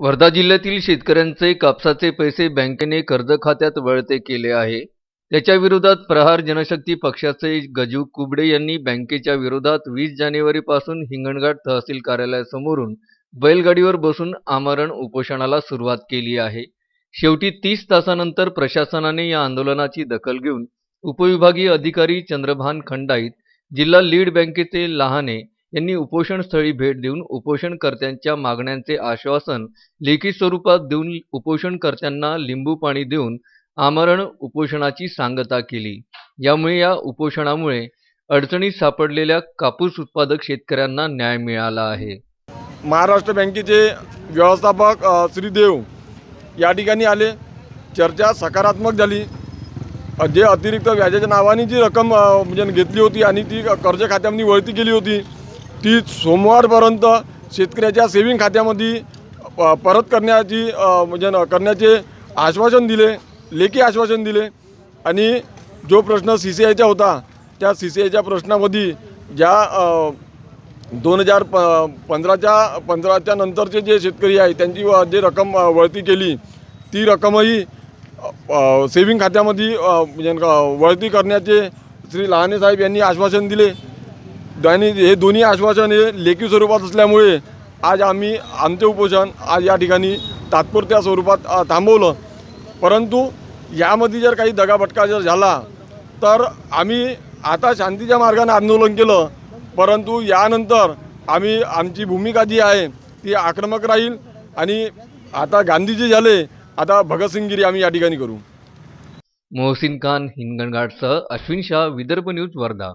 वर्धा जिल्ह्यातील शेतकऱ्यांचे कापसाचे पैसे बँकेने कर्ज खात्यात वळते केले आहे. त्याच्या विरोधात प्रहार जनशक्ती पक्षाचे गजू कुबडे यांनी बँकेच्या विरोधात वीस जानेवारीपासून हिंगणघाट तहसील कार्यालयासमोरून बैलगाडीवर बसून आमरण उपोषणाला सुरुवात केली आहे. शेवटी तीस तासानंतर प्रशासनाने या आंदोलनाची दखल घेऊन उपविभागीय अधिकारी चंद्रभान खंडाईत जिल्हा लीड बँकेचे लहाने यांनी उपोषणस्थळी भेट देऊन उपोषणकर्त्यांच्या मागण्यांचे आश्वासन लेखी स्वरूपात देऊन उपोषणकर्त्यांना लिंबू पाणी देऊन आमरण उपोषणाची सांगता केली. यामुळे या उपोषणामुळे अडचणीत सापडलेल्या कापूस उत्पादक शेतकऱ्यांना न्याय मिळाला आहे. महाराष्ट्र बँकेचे व्यवस्थापक श्रीदेव या ठिकाणी आले. चर्चा सकारात्मक झाली. जे अतिरिक्त व्याजाच्या नावाने जी रक्कम म्हणजे घेतली होती आणि ती कर्ज खात्यामध्ये वळती केली होती ती सोमवारपर्यंत शेतकऱ्याच्या सेविंग खात्यामध्ये परत करण्याची म्हणजे करण्याचे आश्वासन दिले लेखी आश्वासन दिले. आणि जो प्रश्न सी सी आयचा होता त्या सी सी आयच्या प्रश्नामध्ये ज्या दोन हजार प पंधराच्या पंधराच्या नंतरचे जे शेतकरी आहे त्यांची व- जे रक्कम वळती केली ती रक्कमही सेविंग खात्यामध्ये म्हणजे वळती करण्याचे श्री लहाने साहेब यांनी आश्वासन दिले. आणि हे दोन्ही आश्वासन हे लेखी स्वरूपात असल्यामुळे आज आम्ही आमचे उपोषण आज या ठिकाणी तात्पुरत्या स्वरूपात थांबवलं. परंतु यामध्ये जर काही दगाभटका जर झाला तर आम्ही आता शांतीच्या मार्गाने आंदोलन केलं. परंतु यानंतर आम्ही आमची भूमिका जी आहे ती आक्रमक राहील आणि आता गांधीजी झाले आता भगतसिंगगिरी आम्ही या ठिकाणी करू. मोहसिन खान हिंगणघाटसह अश्विन शाह विदर्भ न्यूज वर्धा.